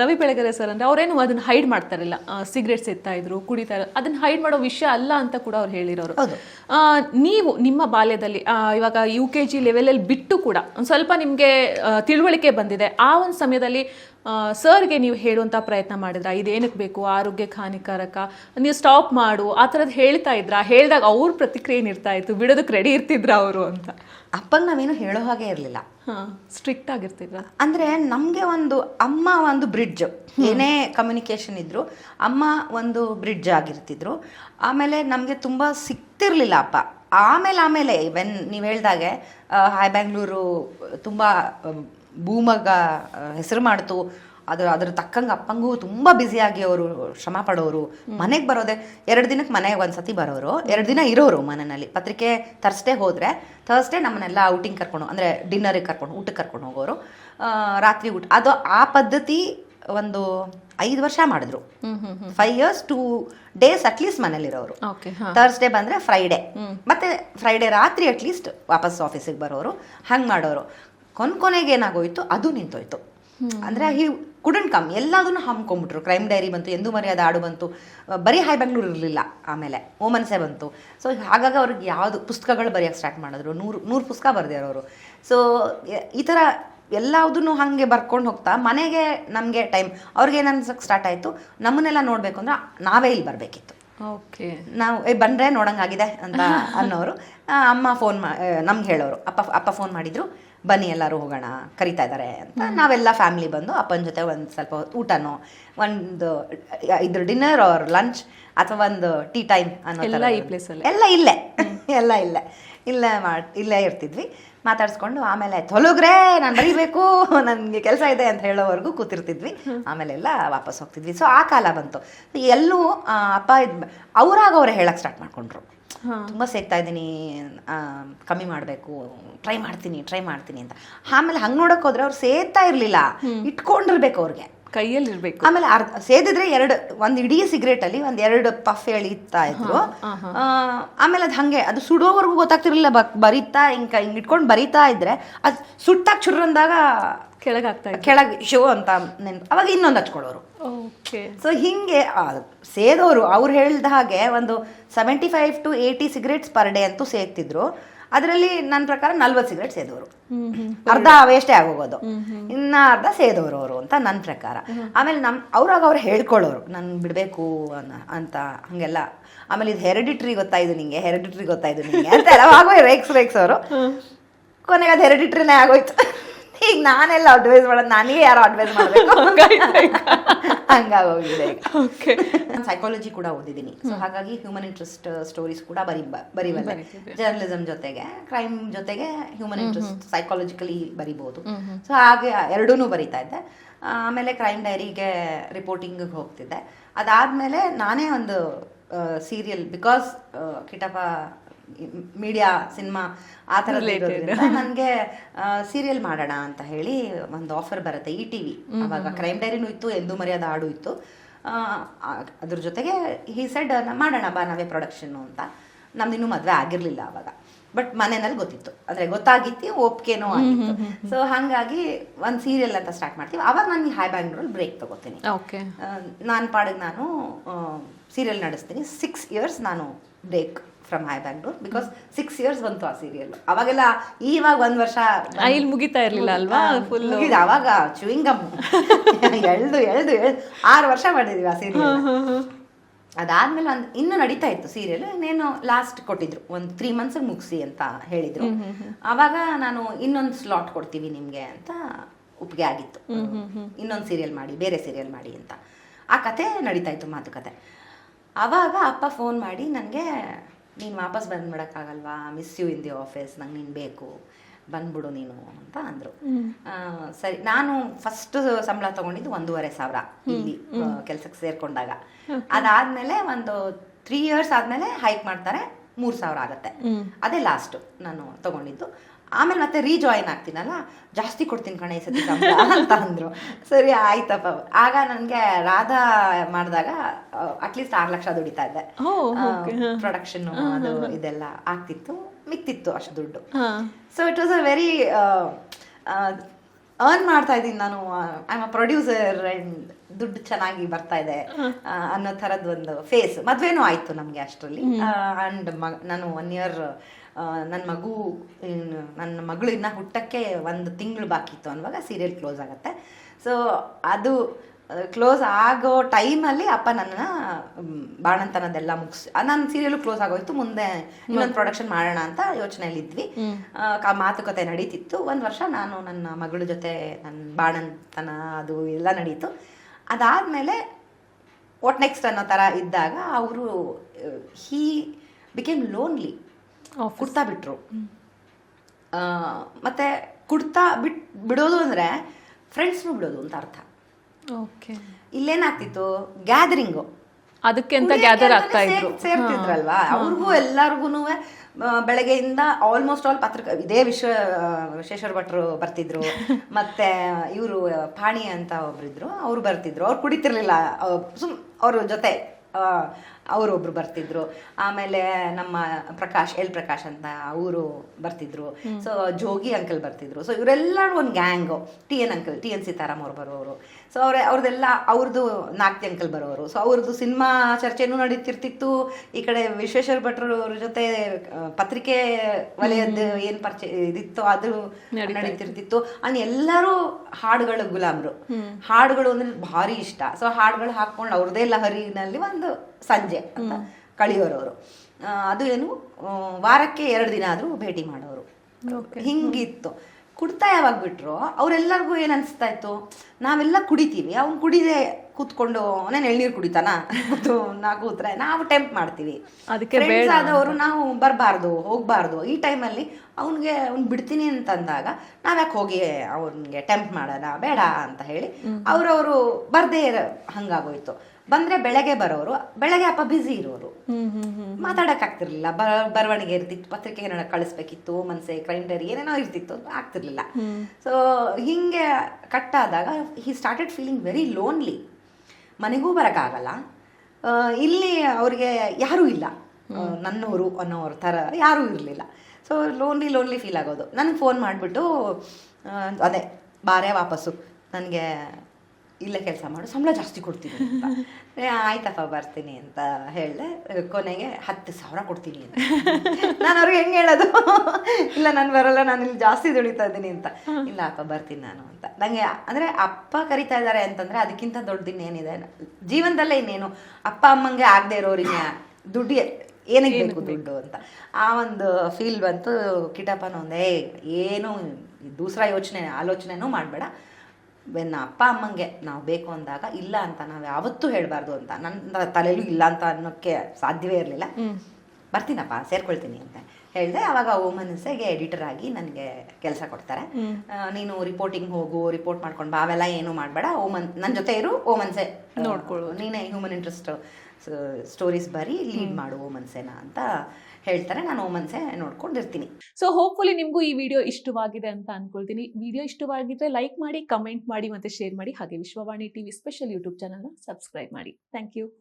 Ravi Belagere sir ಅಂದ್ರೆ ಅವರೇನು ಅದನ್ನ ಹೈಡ್ ಮಾಡ್ತಾರಿಲ್ಲ ಸಿಗರೇಟ್ ಸೇತಾ ಇದ್ರು ಕುಡಿತಾ ಅದನ್ನ ಹೈಡ್ ಮಾಡೋ ವಿಷಯ ಅಲ್ಲ ಅಂತ ಕೂಡ ಅವ್ರು ಹೇಳಿರೋರು. ನೀವು ನಿಮ್ಮ ಬಾಲ್ಯದಲ್ಲಿ ಇವಾಗ ಯು ಕೆ ಜಿ ಲೆವೆಲಲ್ಲಿ ಬಿಟ್ಟು ಕೂಡ ಒಂದು ಸ್ವಲ್ಪ ನಿಮಗೆ ತಿಳುವಳಿಕೆ ಬಂದಿದೆ. ಆ ಒಂದು ಸಮಯದಲ್ಲಿ ಸರ್ಗೆ ನೀವು ಹೇಳುವಂಥ ಪ್ರಯತ್ನ ಮಾಡಿದ್ರ ಇದೇನಕ್ಕೆ ಬೇಕು ಆರೋಗ್ಯಕ್ಕೆ ಹಾನಿಕಾರಕ ನೀವು ಸ್ಟಾಪ್ ಮಾಡು ಆ ಥರದ್ದು ಹೇಳ್ತಾ ಇದ್ರ ಹೇಳಿದಾಗ ಅವ್ರ ಪ್ರತಿಕ್ರಿಯೆ ಏನಿರ್ತಾ ಇತ್ತು ಬಿಡೋದಕ್ಕೆ ರೆಡಿ ಇರ್ತಿದ್ರ ಅವರು ಅಂತ. ಅಪ್ಪಗೆ ನಾವೇನು ಹೇಳೋ ಹಾಗೆ ಇರಲಿಲ್ಲ. ಹಾಂ ಸ್ಟ್ರಿಕ್ಟ್ ಆಗಿರ್ತಿದ್ರ. ಅಂದರೆ ನಮಗೆ ಒಂದು ಅಮ್ಮ ಒಂದು ಬ್ರಿಡ್ಜ್ ಏನೇ ಕಮ್ಯುನಿಕೇಷನ್ ಇದ್ರು ಅಮ್ಮ ಒಂದು ಬ್ರಿಡ್ಜ್ ಆಗಿರ್ತಿದ್ರು. ಆಮೇಲೆ ನಮಗೆ ತುಂಬ ಸಿಗ್ತಿರ್ಲಿಲ್ಲ ಅಪ್ಪ. ಆಮೇಲೆ ಆಮೇಲೆ ಇವೆನ್ ನೀವು ಹೇಳ್ದಾಗೆ ಹಾಯ್ ಬ್ಯಾಂಗ್ಳೂರು ತುಂಬ ಭೂಮಗ ಹೆಸರು ಮಾಡ್ತು. ಅದು ಅದ್ರ ತಕ್ಕಂಗೆ ಅಪ್ಪಂಗೂ ತುಂಬ ಬ್ಯುಸಿಯಾಗಿ ಅವರು ಶ್ರಮ ಪಡೋರು. ಮನೆಗೆ ಬರೋದೆ ಎರಡು ದಿನಕ್ಕೆ ಮನೆಗೆ ಒಂದ್ಸತಿ ಬರೋರು. ಎರಡು ದಿನ ಇರೋರು ಮನೆಯಲ್ಲಿ. ಪತ್ರಿಕೆ ತರ್ಸ್ಡೇ ಹೋದರೆ ಥರ್ಸ್ಡೇ ನಮ್ಮನ್ನೆಲ್ಲ ಔಟಿಂಗ್ ಕರ್ಕೊಂಡು ಅಂದರೆ ಡಿನ್ನರಿಗೆ ಕರ್ಕೊಂಡು ಊಟಕ್ಕೆ ಕರ್ಕೊಂಡು ಹೋಗೋರು. ರಾತ್ರಿ ಊಟ. ಅದು ಆ ಪದ್ಧತಿ ಒಂದು ಐದು ವರ್ಷ ಮಾಡಿದ್ರು. Five years two days at least ಮನೇಲಿರೋರು Thursday ಬಂದರೆ ಫ್ರೈಡೇ ಮತ್ತೆ ಫ್ರೈಡೇ ರಾತ್ರಿ ಅಟ್ಲೀಸ್ಟ್ ವಾಪಸ್ ಆಫೀಸಿಗೆ ಬರೋರು. ಹಂಗೆ ಮಾಡೋರು. ಕೊನೆಗೆ ಏನಾಗೋಯ್ತು? ಅದು ನಿಂತೋಯ್ತು. ಅಂದ್ರೆ ಹಿ ಕುಡಂಟ್ ಕಮ್ ಎಲ್ಲದನ್ನು ಹಮ್ಕೊಂಬಿಟ್ರು. ಕ್ರೈಮ್ ಡೈರಿ ಬಂತು ಎಂದು ಮರ್ಯಾದ ಆಡು ಬಂತು. ಬರೀ ಹೈ ಬೆಂಗಳೂರು ಇರಲಿಲ್ಲ ಆಮೇಲೆ. ಓಮನ್ಸೆ ಬಂತು. ಸೊ ಹಾಗಾಗಿ ಅವ್ರಿಗೆ ಯಾವುದು ಪುಸ್ತಕಗಳು ಬರೆಯೋಕ್ಕೆ ಸ್ಟಾರ್ಟ್ ಮಾಡಿದ್ರು. ನೂರು ನೂರು ಪುಸ್ತಕ ಬರೆದಿರೋರು ಸೊ ಈ ಥರ ಎಲ್ಲದನ್ನು ಹಾಗೆ ಬರ್ಕೊಂಡು ಹೋಗ್ತಾ ಮನೆಗೆ ನಮಗೆ ಟೈಮ್ ಅವ್ರಿಗೆ ಏನು ಅನ್ಸಕ್ಕೆ ಸ್ಟಾರ್ಟ್ ಆಯಿತು. ನಮ್ಮನ್ನೆಲ್ಲ ನೋಡಬೇಕು ಅಂದ್ರೆ ನಾವೇ ಇಲ್ಲಿ ಬರಬೇಕಿತ್ತು. ಓಕೆ. ನಾವು ಏ ಬಂದರೆ ನೋಡೋಂಗಾಗಿದೆ ಅಂತ ಅನ್ನೋರು. ಅಮ್ಮ ಫೋನ್ ಮಾ ನಮ್ಗೆ ಹೇಳೋರು. ಅಪ್ಪ ಅಪ್ಪ ಫೋನ್ ಮಾಡಿದ್ರು. ಬನ್ನಿ ಎಲ್ಲರೂ ಹೋಗೋಣ ಕರಿತಾ ಇದ್ದಾರೆ ಅಂತ. ನಾವೆಲ್ಲ ಫ್ಯಾಮಿಲಿ ಬಂದು ಅಪ್ಪನ ಜೊತೆ ಒಂದು ಸ್ವಲ್ಪ ಊಟನೋ ಒಂದು ಇದ್ರ ಡಿನ್ನರ್ ಅವ್ರ ಲಂಚ್ ಅಥವಾ ಒಂದು ಟೀ ಟೈಮ್ ಅನ್ನೋ ಈ ಎಲ್ಲ ಇಲ್ಲೇ ಎಲ್ಲ ಇಲ್ಲೇ. ಇಲ್ಲೇ ಮಾಡಿ ಇಲ್ಲೇ ಇರ್ತಿದ್ವಿ. ಮಾತಾಡ್ಸ್ಕೊಂಡು ಆಮೇಲೆ ತೊಲಗ್ರೆ ನಾನು ಬರೀಬೇಕು ನನಗೆ ಕೆಲಸ ಇದೆ ಅಂತ ಹೇಳೋವರೆಗೂ ಕೂತಿರ್ತಿದ್ವಿ. ಆಮೇಲೆಲ್ಲ ವಾಪಸ್ ಹೋಗ್ತಿದ್ವಿ. ಸೊ ಆ ಕಾಲ ಬಂತು. ಎಲ್ಲೂ ಅಪ್ಪ ಇದ್ ಅವರಾಗ ಅವರೇ ಹೇಳಕ್ಕೆ ಸ್ಟಾರ್ಟ್ ಮಾಡ್ಕೊಂಡ್ರು. ತುಂಬ ಸೇಗ್ತಾ ಇದ್ದೀನಿ ಕಮ್ಮಿ ಮಾಡಬೇಕು ಟ್ರೈ ಮಾಡ್ತೀನಿ ಟ್ರೈ ಮಾಡ್ತೀನಿ ಅಂತ. ಆಮೇಲೆ ಹಂಗೆ ನೋಡೋಕೆ ಹೋದ್ರೆ ಅವ್ರು ಸೇರ್ತಾ ಇರಲಿಲ್ಲ. ಇಟ್ಕೊಂಡಿರ್ಬೇಕು ಅವ್ರಿಗೆ. ಕೈಯಲ್ಲಿ ಇರ್ಬೇಕು ಆಮೇಲೆ ಅರ್ಧ ಸೇದಿದ್ರೆ ಎರಡು ಒಂದು ಇಡೀ ಸಿಗರೇಟ್ ಅಲ್ಲಿ ಒಂದ್ ಎರಡು ಪಫ್ ಎಳಿತಾ ಇದ್ರು. ಆ, ಆಮೇಲೆ ಅದು ಹಂಗೆ ಅದು ಸುಡೋವರೆಗೂ ಗೊತ್ತಾಗ್ತಿರ್ಲಿಲ್ಲ ಬರೀತಾ ಹಿಂಗ ಹಿಂಗ್ ಇಟ್ಕೊಂಡು ಬರಿತಾ ಇದ್ರೆ ಅದು ಸುಟ್ಟಾಗ ಚುರ್ರಂದಾಗ ಕೆಳಗೆ ಆಗ್ತಾ ಇತ್ತು ಕೆಳಗೆ ಶೋ ಅಂತ ನೆನ್ ಅವಾಗ ಇನ್ನೊಂದು ಹಚ್ಕೊಳ್ಳೋರು. ಸೊ ಹಿಂಗೆ ಸೇದೋರು ಅವ್ರು ಹೇಳ್ದ ಹಾಗೆ ಒಂದು seventy five to eighty cigarettes per day ಅಂತೂ ಸೇಗ್ತಿದ್ರು ಅದರಲ್ಲಿ ನನ್ನ ಪ್ರಕಾರ ನಲ್ವತ್ತು ಸಿಗರೇಟ್ ಸೇದೋರು. ಅರ್ಧ ವೇಸ್ಟೇ ಆಗೋಗೋದು. ಇನ್ನ ಅರ್ಧ ಸೇದೋರು ಅವರು ಅಂತ ನನ್ನ ಪ್ರಕಾರ. ಆಮೇಲೆ ನಮ್ ಅವ್ರಾಗ ಅವ್ರು ಹೇಳ್ಕೊಳ್ಳೋರು ನಾನು ಬಿಡಬೇಕು ಅಂತ ಹಂಗೆಲ್ಲ. ಆಮೇಲೆ ಇದು ಹೆರಿಡಿಟ್ರಿ ಗೊತ್ತಾಯ್ದು ನಿಂಗೆ? ಹೆರಿಡಿಟ್ರಿ ಗೊತ್ತಾಯ್ದು ನಿಂಗೆ? ಅಂತ ಎಲ್ಲ ರೇಕ್ಸ್ ರೇಕ್ಸ್ ಅವರು. ಕೊನೆಗೆ ಅದು ಹೆರಿಡಿಟ್ರಿನೇ ಆಗೋಯ್ತು. ಈಗ ನಾನೆಲ್ಲ ಅಡ್ವೈಸ್ ಮಾಡೋದು ನಾನೇ ಯಾರು ಅಡ್ವೈಸ್ ಮಾಡಬೇಕು? ಹಂಗಾಗೋಗಿದೆ ಓಕೆ ನಾನು ಸೈಕಾಲಜಿ ಕೂಡ ಓದಿದ್ದೀನಿ. ಸೊ ಹಾಗಾಗಿ ಹ್ಯೂಮನ್ ಇಂಟ್ರೆಸ್ಟ್ ಸ್ಟೋರೀಸ್ ಕೂಡ ಬರಿ ಬರಿಬಲ್ಲೆ ಜರ್ನಲಿಸಮ್ ಜೊತೆಗೆ ಕ್ರೈಮ್ ಜೊತೆಗೆ ಹ್ಯೂಮನ್ ಇಂಟ್ರೆಸ್ಟ್ ಸೈಕಾಲಜಿಕಲಿ ಬರಿಬೋದು. ಸೊ ಹಾಗೆ ಎರಡೂ ಬರಿತಾ ಇದ್ದೆ. ಆಮೇಲೆ ಕ್ರೈಮ್ ಡೈರಿಗೆ ರಿಪೋರ್ಟಿಂಗ್ ಹೋಗ್ತಿದ್ದೆ. ಅದಾದ್ಮೇಲೆ ನಾನೇ ಒಂದು ಸೀರಿಯಲ್ ಬಿಕಾಸ್ ಕಿಟಪ ಮೀಡಿಯಾ ಸಿನಿಮಾ ಆ ಥರ ನನಗೆ ಸೀರಿಯಲ್ ಮಾಡೋಣ ಅಂತ ಹೇಳಿ ಒಂದು ಆಫರ್ ಬರುತ್ತೆ ಈ ಟಿ ವಿ. ಅವಾಗ ಕ್ರೈಮ್ ಡೈರಿನೂ ಇತ್ತು ಎಂದು ಮರ್ಯಾದ ಹಾಡು ಇತ್ತು. ಅದ್ರ ಜೊತೆಗೆ ಈ ಸೆಡ್ ಮಾಡೋಣ ಬಾ ನಾವೇ ಪ್ರೊಡಕ್ಷನ್ನು ಅಂತ. ನಮ್ದಿನ್ನೂ ಮದುವೆ ಆಗಿರಲಿಲ್ಲ ಅವಾಗ. ಬಟ್ ಮನೆಯಲ್ಲಿ ಗೊತ್ತಿತ್ತು. ಅಂದರೆ ಗೊತ್ತಾಗಿತ್ತು ಒಪ್ಗೆನೋ ಆಗಿತ್ತು. ಸೊ ಹಾಗಾಗಿ ಒಂದು ಸೀರಿಯಲ್ ಅಂತ ಸ್ಟಾರ್ಟ್ ಮಾಡ್ತೀವಿ. ಅವಾಗ ನಾನು ಹೈ ಬ್ಯಾಂಗ್ಳೂರಲ್ಲಿ ಬ್ರೇಕ್ ತಗೋತೀನಿ. ಓಕೆ ನಾನು ಪಾಡಿಗೆ ನಾನು ಸೀರಿಯಲ್ ನಡೆಸ್ತೀನಿ. ಸಿಕ್ಸ್ ಇಯರ್ಸ್ ನಾನು break from high Bangalore because six years ಬಂತು ಆ ಸೀರಿಯಲ್ ಅವಾಗೆಲ್ಲ ಇವಾಗ ಒಂದ್ ವರ್ಷ ಇಲ್ಲಿ ಮುಗಿತಾ ಇರ್ಲಿಲ್ಲ ಅಲ್ವಾ? ಫುಲ್ ಅವಾಗ ಚುವಿಂಗಮ್ ಎಳ್ದು ಎಳ್ದು ಎಳ್ದು. ಆರು ವರ್ಷ ಮಾಡಿದ್ವಿ ಆ ಸೀರಿಯಲ್ ಅದಾದ್ಮೇಲೆ ಒಂದು ಇನ್ನೂ ನಡೀತಾ ಇತ್ತು ಸೀರಿಯಲ್ ಇನ್ನೇನು ಲಾಸ್ಟ್ ಕೊಟ್ಟಿದ್ರು. ಒಂದು ತ್ರೀ ಮಂತ್ಸ್ ಮುಗಿಸಿ ಅಂತ ಹೇಳಿದ್ರು. ಅವಾಗ ನಾನು ಇನ್ನೊಂದು ಸ್ಲಾಟ್ ಕೊಡ್ತೀವಿ ನಿಮ್ಗೆ ಅಂತ ಒಪ್ಪಿಗೆ ಆಗಿತ್ತು. ಇನ್ನೊಂದು ಸೀರಿಯಲ್ ಮಾಡಿ ಬೇರೆ ಸೀರಿಯಲ್ ಮಾಡಿ ಅಂತ. ಆ ಕತೆ ನಡೀತಾ ಇತ್ತು ಮಾತುಕತೆ. ಅವಾಗ ಅಪ್ಪ ಫೋನ್ ಮಾಡಿ ನನಗೆ ನೀನು ವಾಪಸ್ ಬಂದ್ಬಿಡೋಕ್ಕಾಗಲ್ವಾ? Miss you in the office ನಂಗೆ ನೀನು ಬೇಕು. ಬಂದ್ಬಿಡು ನೀನು ಅಂತ ಅಂದರು. ಸರಿ ನಾನು ಫಸ್ಟ್ ಸಂಬಳ ತಗೊಂಡಿದ್ದು ಒಂದೂವರೆ ಸಾವಿರ ಇಲ್ಲಿ ಕೆಲಸಕ್ಕೆ ಸೇರ್ಕೊಂಡಾಗ. ಅದಾದ್ಮೇಲೆ ಒಂದು ತ್ರೀ ಇಯರ್ಸ್ ಆದಮೇಲೆ ಹೈಕ್ ಮಾಡ್ತಾರೆ ಮೂರು ಸಾವಿರ ಆಗುತ್ತೆ. ಅದೇ ಲಾಸ್ಟು ನಾನು ತಗೊಂಡಿದ್ದು. ಆಮೇಲೆ ಮತ್ತೆ ರೀಜಾಯಿನ್ ಆಗ್ತೀನಲ್ಲ? ಜಾಸ್ತಿ ಕೊಡ್ತೀನಿ ಕಣೆ ಈ ಸತಿ ಸಂಬಳ ಅಂತ ಅಂದ್ರು. ಸರಿ ಆಯ್ತಪ್ಪ. ಆಗ ನನಗೆ ರಾಧಾ ಮಾಡಿದಾಗ ಅಟ್ಲೀಸ್ಟ್ ಆರು ಲಕ್ಷ ದುಡಿತಾ ಇದ್ದೆ. ಪ್ರೊಡಕ್ಷನ್ ಅದು ಇದೆಲ್ಲ ಆಗ್ತಿತ್ತು. ಮಿಕ್ತಿತ್ತು ಅಷ್ಟು ದುಡ್ಡು. So it was a very earn ಮಾಡ್ತಾ ಇದ್ದೀನಿ ನಾನು. ಐ ಅ ಪ್ರೊಡ್ಯೂಸರ್ ಅಂಡ್ ದುಡ್ಡು ಚೆನ್ನಾಗಿ ಬರ್ತಾ ಇದೆ ಅನ್ನೋ ಥರದ್ದು ಒಂದು ಫೇಸ್ ಮದುವೆನೂ ಆಯ್ತು ನಮಗೆ ಅಷ್ಟರಲ್ಲಿ. ಅಂಡ್ ನಾನು ಒನ್ ಇಯರ್ ನನ್ನ ಮಗು ನನ್ನ ಮಗಳು ಇನ್ನ ಹುಟ್ಟಕ್ಕೆ ಒಂದು ತಿಂಗಳು ಬಾಕಿ ಇತ್ತು ಅನ್ನುವಾಗ ಸೀರಿಯಲ್ ಕ್ಲೋಸ್ ಆಗುತ್ತೆ. ಸೊ ಅದು ಕ್ಲೋಸ್ ಆಗೋ ಟೈಮಲ್ಲಿ ಅಪ್ಪ ನನ್ನ ಮ್, ಬಾಣಂತನದೆಲ್ಲ ಮುಗಿಸ್ ನನ್ನ ಸೀರಿಯಲ್ ಕ್ಲೋಸ್ ಆಗೋಯ್ತು ಮುಂದೆ ಇನ್ನೊಂದು ಪ್ರೊಡಕ್ಷನ್ ಮಾಡೋಣ ಅಂತ ಯೋಚನೆಯಲ್ಲಿದ್ವಿ. ಆ, ಮಾತುಕತೆ ನಡೀತಿತ್ತು. ಒಂದು ವರ್ಷ ನಾನು ನನ್ನ ಮಗಳ ಜೊತೆ ನನ್ನ ಬಾಣಂತನ ಅದು ಎಲ್ಲ ನಡೀತು. ಅದಾದಮೇಲೆ ವಾಟ್ ನೆಕ್ಸ್ಟ್ ಅನ್ನೋ ಥರ ಇದ್ದಾಗ ಅವರು ಹೀ ಬಿಕೇಮ್ ಲೋನ್ಲಿ ಕುಡ್ತಾ ಬಿಟ್ರು. ಆ, ಮತ್ತೆ ಕುಡ್ತಾ ಬಿಟ್ ಬಿಡೋದು ಅಂದರೆ ಫ್ರೆಂಡ್ಸ್ನು ಬಿಡೋದು ಅಂತ ಅರ್ಥ. ಇಲ್ಲೇನಾಗ್ತಿತ್ತು? ಗ್ಯಾದರಿಂಗು ಅದಕ್ಕೆ ಅಂತ ಗ್ಯಾದರ್ ಆಗ್ತಾ ಇದ್ರು. ಸೇರ್ತಿದ್ರಲ್ವಾ? ಅವ್ರಿಗೂ ಎಲ್ಲರಿಗೂ ಬೆಳಗ್ಗೆಯಿಂದ ಆಲ್ಮೋಸ್ಟ್ ಆಲ್ ಪತ್ರಿಕ ಇದೇ ವಿಶ್ವ ವಿಶ್ವೇಶ್ವರ ಭಟ್ರು ಬರ್ತಿದ್ರು. ಮತ್ತೆ ಇವರು ಪಾಣಿ ಅಂತ ಒಬ್ರಿದ್ರು. ಅವ್ರು ಬರ್ತಿದ್ರು. ಅವ್ರು ಕುಡಿತಿರ್ಲಿಲ್ಲ. ಸುಮ್ ಅವ್ರ ಜೊತೆ ಅವರು ಒಬ್ರು ಬರ್ತಿದ್ರು. ಆಮೇಲೆ ನಮ್ಮ ಪ್ರಕಾಶ್ ಎಲ್ ಪ್ರಕಾಶ್ ಅಂತ ಅವರು ಬರ್ತಿದ್ರು. ಸೊ ಜೋಗಿ ಅಂಕಲ್ ಬರ್ತಿದ್ರು. ಸೊ ಇವರೆಲ್ಲರೂ ಒಂದು gang T N uncle T N Sitaram ಅವ್ರು ಬರೋರು. ಸೊ ಅವ್ರ ಅವ್ರದ್ದೆಲ್ಲ ಅವ್ರದ್ದು ನಾಕ್ತಿ ಅಂಕಲ್ ಬರೋರು. ಸೊ ಅವ್ರದ್ದು ಸಿನಿಮಾ ಚರ್ಚೆನೂ ನಡೀತಿರ್ತಿತ್ತು. ಈ ಕಡೆ ವಿಶ್ವೇಶ್ವರ ಭಟ್ರು ಅವ್ರ ಜೊತೆ ಪತ್ರಿಕೆ ವಲಯದ ಏನು ಪರಿಚಯ ಇದಿತ್ತು ಅದು ನಡೀತಿರ್ತಿತ್ತು. ಅಂಡ್ ಎಲ್ಲರೂ ಹಾಡುಗಳು ಗುಲಾಮ್ರು. ಹಾಡುಗಳು ಅಂದ್ರೆ ಭಾರಿ ಇಷ್ಟ. ಸೊ ಹಾಡುಗಳು ಹಾಕೊಂಡು ಅವ್ರದೇ ಲಹರಿನಲ್ಲಿ ಒಂದು ಸಂಜೆ ಅಂತ ಕಳಿಯೋರು ಅವರು ಅದು ಏನು ವಾರಕ್ಕೆ ಎರಡು ದಿನ ಆದ್ರೂ ಭೇಟಿ ಮಾಡೋರು. ಹಿಂಗಿತ್ತು. ಕುಡ್ತಾ ಯಾವಾಗ ಬಿಟ್ರು ಅವರೆಲ್ಲರಿಗೂ ಏನು ಅನಿಸ್ತಾ ಇತ್ತು? ನಾವೆಲ್ಲ ಕುಡಿತೀವಿ. ಅವ್ನು ಕುಡಿದೆ ಕೂತ್ಕೊಂಡು ಅವನೇನು ಎಳ್ನೀರು ಕುಡಿತಾನ? ಅದು ನಾ ಕೂತ್ರೆ ನಾವು ಟೆಂಪ್ ಮಾಡ್ತೀವಿ. ಅದಕ್ಕೆ ಫ್ರೆಂಡ್ಸ್ ಆದವರು ನಾವು ಬರಬಾರ್ದು ಹೋಗಬಾರ್ದು. ಈ ಟೈಮಲ್ಲಿ ಅವನಿಗೆ ಅವ್ನು ಬಿಡ್ತೀನಿ ಅಂತಂದಾಗ ನಾವ್ಯಾಕೆ ಹೋಗಿ ಅವನಿಗೆ ಟೆಂಪ್ ಮಾಡೋಣ ಬೇಡ ಅಂತ ಹೇಳಿ ಅವರವರು ಬರದೇ ಇರೋ ಹಂಗಾಗೋಯ್ತು. ಬಂದ್ರೆ ಬೆಳಗ್ಗೆ ಬರೋರು ಬೆಳಗ್ಗೆ ಅಪ್ಪ ಬ್ಯುಸಿ ಇರೋರು. ಹ್ಮ್ ಹ್ಮ್ ಹ್ಮ್ ಮಾತಾಡಕ್ ಆಗ್ತಿರ್ಲಿಲ್ಲ ಬ- ಬರವಣಿಗೆ ಇರ್ತಿತ್ತು ಪತ್ರಿಕೆ ಏನೋ ಕಳಿಸ್ಬೇಕಿತ್ತು ಮನ್ಸೆ ಕ್ರೈಮ್ ಡೈರಿ ಏನೇನೋ ಇರ್ತಿತ್ತು ಆಗ್ತಿರ್ಲಿಲ್ಲ. ಸೊ ಹಿಂಗೆ ಆದಾಗ he started feeling very lonely ಮನೆಗೂ ಬರೋಕ್ಕಾಗಲ್ಲ. ಇಲ್ಲಿ ಅವ್ರಿಗೆ ಯಾರೂ ಇಲ್ಲ. ನನ್ನವರು ಅನ್ನೋರ ಥರ ಯಾರೂ ಇರಲಿಲ್ಲ. ಸೊ ಲೋನ್ಲಿ ಲೋನ್ಲಿ ಫೀಲ್ ಆಗೋದು. ನನಗೆ ಫೋನ್ ಮಾಡಿಬಿಟ್ಟು ಅದೇ ಬಾರೇ ವಾಪಸ್ಸು. ನನಗೆ ಇಲ್ಲೇ ಕೆಲಸ ಮಾಡು ಸಂಬಳ ಜಾಸ್ತಿ ಕೊಡ್ತೀನಿ ಅಂತ. ಏ, ಆಯ್ತಪ್ಪ ಬರ್ತೀನಿ ಅಂತ ಹೇಳಿದೆ ಕೊನೆಗೆ ಹತ್ತು ಸಾವಿರ ಕೊಡ್ತೀನಿ ಅಂತ. ನಾನು ಅವ್ರಿಗೆ ಹೆಂಗೆ ಹೇಳೋದು? ಇಲ್ಲ ನಾನು ಬರಲ್ಲ ನಾನು ಇಲ್ಲಿ ಜಾಸ್ತಿ ದುಡಿತಾ ಇದ್ದೀನಿ ಅಂತ. ಇಲ್ಲ ಅಪ್ಪ ಬರ್ತೀನಿ ನಾನು ಅಂತ. ನನಗೆ ಅಂದರೆ ಅಪ್ಪ ಕರಿತಾ ಇದ್ದಾರೆ ಅಂತಂದರೆ ಅದಕ್ಕಿಂತ ದೊಡ್ಡದಿನ್ನೇನಿದೆ ಜೀವನದಲ್ಲೇ ಇನ್ನೇನು ಅಪ್ಪ ಅಮ್ಮಂಗೆ ಆಗದೆ ಇರೋರಿಗೆ ದುಡ್ಡು ಏನಕ್ಕೆ ಬೇಕು ದುಡ್ಡು ಅಂತ. ಆ ಒಂದು ಫೀಲ್ ಬಂತು ಕಿಟಪ್ಪನ ಒಂದೇ ಏನು ದೂಸರ ಯೋಚನೆ ಆಲೋಚನೆನೂ ಮಾಡಬೇಡ. ಬೆನ್ನ ಅಪ್ಪ ಅಮ್ಮಂಗೆ ನಾವು ಬೇಕು ಅಂದಾಗ ಇಲ್ಲ ಅಂತ ನಾವು ಯಾವತ್ತೂ ಹೇಳಬಾರ್ದು ಅಂತ. ನನ್ನ ತಲೆಯಲ್ಲೂ ಇಲ್ಲ ಅಂತ ಅನ್ನೋಕ್ಕೆ ಸಾಧ್ಯವೇ ಇರಲಿಲ್ಲ. ಬರ್ತೀನಪ್ಪ ಸೇರ್ಕೊಳ್ತೀನಿ ಅಂತ. ಹೇಳಿದೆ ಅವಾಗ ಓಮನ್ಸೆಗೆ ಎಡಿಟರ್ ಆಗಿ ನನಗೆ ಕೆಲಸ ಕೊಡ್ತಾರೆ. ನೀನು ರಿಪೋರ್ಟಿಂಗ್ ಹೋಗು ರಿಪೋರ್ಟ್ ಮಾಡ್ಕೊಂಡು ಬಾ ಅವೆಲ್ಲ ಏನು ಮಾಡಬೇಡ. ಓಮನ್ ನನ್ನ ಜೊತೆ ಇರು ಓಮನ್ಸೆ ನೋಡ್ಕೊಳ್ಳು ನೀನೇ ಹ್ಯೂಮನ್ ಇಂಟ್ರೆಸ್ಟ್ ಸ್ಟೋರೀಸ್ ಬರೀ ಲೀಡ್ ಮಾಡು ಓಮನ್ಸೆನ ಅಂತ ಹೇಳ್ತಾರೆ. ನಾನು ಓಮನ್ಸೆ ನೋಡ್ಕೊಂಡಿರ್ತೀನಿ. ಸೊ ಹೋಪ್ಫುಲಿ ನಿಮಗೂ ಈ ವಿಡಿಯೋ ಇಷ್ಟವಾಗಿದೆ ಅಂತ ಅನ್ಕೊಳ್ತೀನಿ. ವಿಡಿಯೋ ಇಷ್ಟವಾಗಿದ್ರೆ ಲೈಕ್ ಮಾಡಿ ಕಮೆಂಟ್ ಮಾಡಿ ಮತ್ತೆ ಶೇರ್ ಮಾಡಿ. ಹಾಗೆ ವಿಶ್ವವಾಣಿ ಟಿವಿ ಸ್ಪೆಷಲ್ ಯೂಟ್ಯೂಬ್ ಚಾನಲ್ನ ಸಬ್ಸ್ಕ್ರೈಬ್ ಮಾಡಿ. Thank you